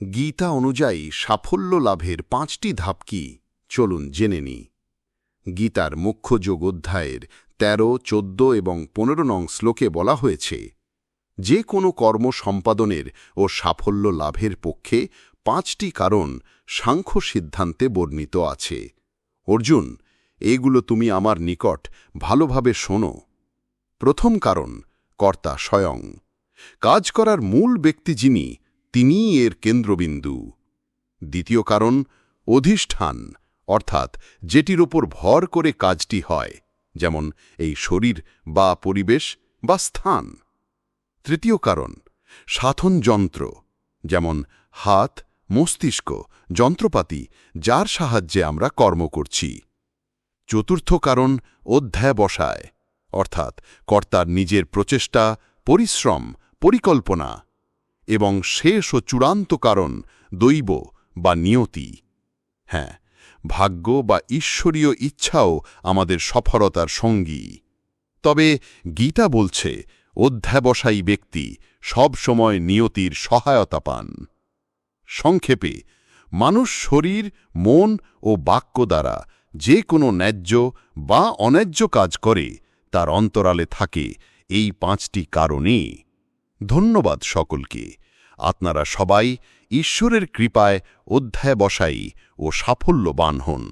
গীতা অনুযায়ী সাফল্য লাভের পাঁচটি ধাপ কি? চলুন জেনে নি গীতার মুখ্য যোগ অধ্যায়ের তেরো, চোদ্দ এবং পনেরো নং শ্লোকে বলা হয়েছে, যে কোনো কর্ম সম্পাদনের ও সাফল্য লাভের পক্ষে পাঁচটি কারণ সাংখ্য সিদ্ধান্তে বর্ণিত আছে। অর্জুন, এগুলো তুমি আমার নিকট ভালোভাবে শোনো। প্রথম কারণ, কর্তা স্বয়ং। কাজ করার মূল ব্যক্তি যিনি তিনিই এর কেন্দ্রবিন্দু। দ্বিতীয় কারণ, অধিষ্ঠান, অর্থাৎ যেটির ওপর ভর করে কাজটি হয়, যেমন এই শরীর বা পরিবেশ বা স্থান। তৃতীয় কারণ, সাধন যন্ত্র, যেমন হাত, মস্তিষ্ক, যন্ত্রপাতি, যার সাহায্যে আমরা কর্ম করছি। চতুর্থ কারণ অধ্যায় বসায় অর্থাৎ কর্তার নিজের প্রচেষ্টা, পরিশ্রম, পরিকল্পনা। এবং শেষ ও চূড়ান্ত কারণ দৈব বা নিয়তি। হ্যাঁ ভাগ্য বা ঈশ্বরীয় ইচ্ছাও আমাদের সফলতার সঙ্গী। তবে গীতা বলছে, অধ্যাবসায়ী ব্যক্তি সব সময় নিয়তির সহায়তা পান। সংক্ষেপে, মানুষ শরীর, মন ও বাক্য দ্বারা যে কোনো ন্যায্য বা অন্যায্য কাজ করে, তার অন্তরালে থাকে এই পাঁচটি কারণে। ধন্যবাদ সকলকে। আপনারা সবাই ঈশ্বরের কৃপায় অধ্যায় বসাই ও সাফল্যবান হন।